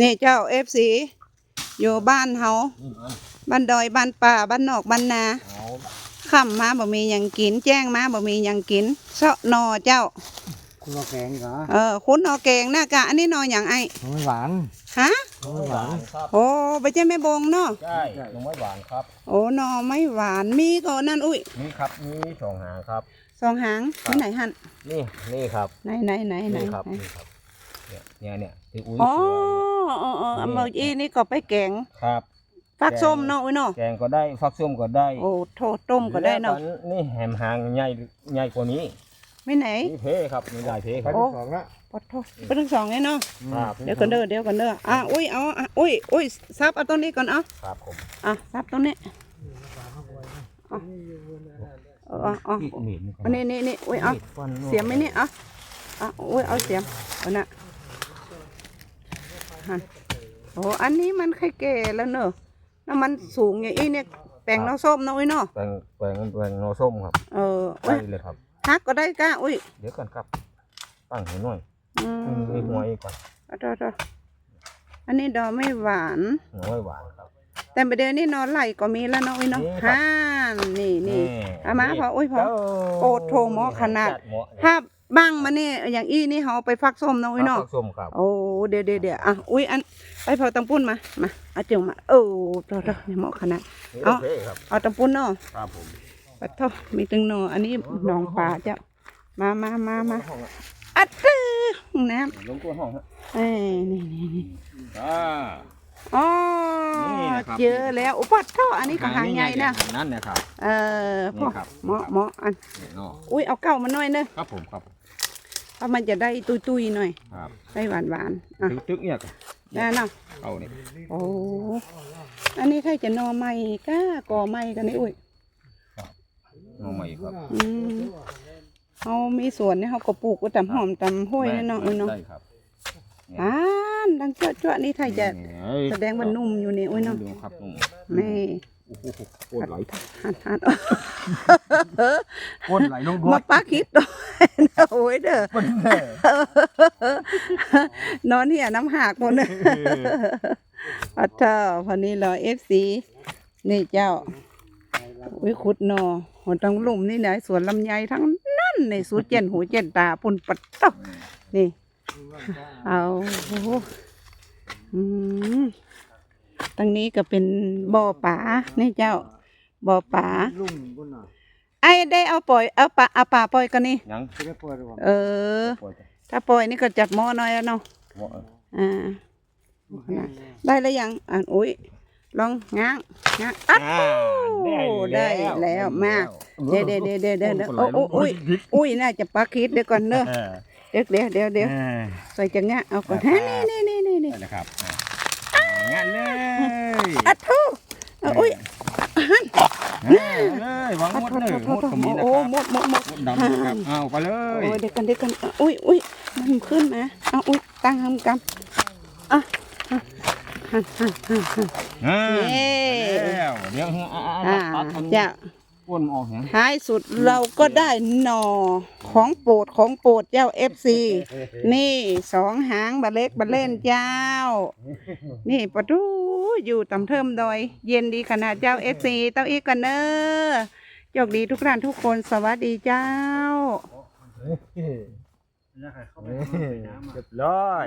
นี่เจ้าเอฟซีอยู่บ้านเฮาบ้านดอยบ้านป่าบ้านนอกบ้านนาเอาค่ำมาบ่มีหยังกิน แจ้งมาบ่มีหยังกินเซาะนอเจ้า คุณเอาแกงอีกเหรอเออคุณนอแกงหน้ากะอันนี้นอหยังไอมันไม่หวานฮะมันไม่หวานครับโอ้ไปเจ้าแม่บงเนาะใช่หน่อไม้หวานครับ โอ้นอไม่หวานมีก็นั่นอุ้ยนี่ครับนี่สองหางครับสองหางครับที่ไหนหันนี่นี่ครับไหนไหนไหนไหนนี่ครับไหนนี่ครับเนี่ยเนี่ยเนี่ยที่อุ้ยอ๋อสวย อ๋ออ๋อนี่เอามาอีนี่ก็ไปแกงครับ ฟักส้มเนาะอุ้ยเนาะแกงก็ได้ฟักส้มก็ได้โอ้โทษต้มก็ได้เนาะแล้วนี่แหมหางใหญ่ใหญ่กว่านี้ไม่ไหนนี่เพครับนี่ได้เพคไปรับที่สองละปอดโทษไปทั้งสองเลยเนาะครับเดี๋ยวกันเด้อเดี๋ยวกันเด้ออะอุ้ยเอาอะอุ้ยอุ้ยซับเอาต้นนี้ก่อนเอาครับผมอะซับต้นนี้เอาเอาเอาอีกหมิ่นอันนี้นี่นี่อุ้ยเอาเสียมไหมนี่เอาเอาอุ้ยเอาเสียมเอาน่ะ หันโอ้อันนี้มันไข่เก๋แล้วเนอะแล้วมันสูงอย่างอีเนี่ยแปลงน้ำส้มเนาะอุ้ยเนาะแปลงแปลงแปลงโนส้มครับเออได้อุ้ยเลยครับ ฮักก็ได้ก้าอุ้ยเดี๋ยวกันครับ ตั้งให้หน่อยอืมมีหัวอีกก่อนเอาต่อต่ออันนี้ดอกไม่หวานหน่อไม้หวานครับ แต่ประเดี๋ยวนี้นอนไหลก็มีแล้วเนาะอุ้ยเนาะนี่ครับฮ่านนี่นี่เอามาพออุ้ยพอเจ้าโอ้โถหมอขนาด จัหมอถ้า บ้างมาเนี่ยอย่างอี้นี่เขาเอาไปฟักส้มเนาะอุ้ยเนาะฟักส้มครับ โอ้เดี๋ยวเดี๋ยวเดี๋ยวอะอุ้ยอันไปเผาตังปุ้นมามาเอาเจียวมาโอ้ต่อต่อเนี่ยเหมาะขนาดนี่เอา โอเคครับ เอาตังปุ้นเนาะครับผมปัดเท่ามีตึงหนออันนี้หนองปลาเจ้ามามามามาอัดตื้อห้องน้ลงตัวห้องฮะำเอ้ยนี่นี่นี่ อ่า อ๋อ นี่นะครับ เจอแล้วอุปัดเท่าอันนี้ก็หางใหญ่นะนั่นเนี่ยครับเออพ่อนี่ครับเหมาะเหมาะอันนี่เนาะอุ้ยเอาเก้ามาหน่อยเนอะครับผมครับเพราะมันจะได้ตุยตุยๆหน่อยครับได้หวานหวานๆอะตึกๆเนี่ยได้เนาะเอานี่โอ้อันนี้ใครจะนอใหม่ก้ากอใหม่กันนี่อุ้ยเอาใหม่ครับอืมเขามีสวนเนี่ยเขาก็ปลูกก็ตำหอมตำห้วยนี่เนาะอุ้ยเนาะได้ครับอ่านดังเจ้าจ้านี่ไทยจะ แสดงว่านุ่มอยู่นี่อุ้ยเนาะดูครับนุ่มแม่โอ้โหโคตรไหลหันหันโคตรไหลลงด้วมายปักคิดด้วยนะโอ้ยเด้อมันแน่นอนเหี่ยน้ำหักหมดเลยอัตเจ้าพันนี้รอเอฟซีนี่เจ้าอุ้ยขุดหนอหัวตังลุ่มนี่ไหนสวนลำไยทั้งนั้นในสูดเจนหูเจนตาปุ่นปัดตอกนี่ เอาโอ้โหอืม ตรงนี้ก็เป็นบ่อป่านี่เจ้า บ่อป่าลุ่มบนหน่อยไอ้ได้เอาปล่อยเอาป่าเอาป่าปล่อยกันนี่ยังจะได้เปิดหรือเปล่าเออปล่อยไปถ้าปล่อยนี่ก็จับหม้อหน่อยแล้วเนาะเหมาะอ่าได้แล้วยังอ่านอุ้ยลองง้างง้างอัดอ่าโอ้ได้แล้วมาเดี๋ยวเดี๋ยวเดี๋ยวเดี๋ยวเดี๋ยวเดี๋ยวโอ้โอ้อุ้ยอุ้ยน่าจะปลาคิดเดี๋ยวก่อนเนอะเดี๋ยวเดี๋ยวเดี๋ยวเดี๋ยวใส่จะงะเอาก่อนฮะนี่นี่นี่ นี่ได้แล้วครับอ่างานเลยอัดทูเอาอุ้ยอ่าเลยวางอัดหมดทูเลยทูหมดทูตรงนี้นะโอ้ครับหมดหมดหมดหมดดำนะครับเอาไปเลโอ้ยยเดี๋ยวกันเดี๋ยวกันอุ้ยอุ้ยมันขึ้นมาเอาอุ้ยตั้งทำกำอะหันหันหันหันอ่านี่แล้วเดี๋ยวอ่าอ่าตัดอันจะ ก้นออกเห็นท้ายสุดเราก็ได้หน่อของโปรดของโปรดเจ้าเอฟซีนี่สองหางบะเล็กบะเล่นเจ้า นี่ประตูอยู่ตำเทิมดอยเย็นดีขนาดเจ้าเอฟซีเต้าอีกกันเนอโชคดีทุกท่านทุกคนสวัสดีเจ้าเรียบร้อย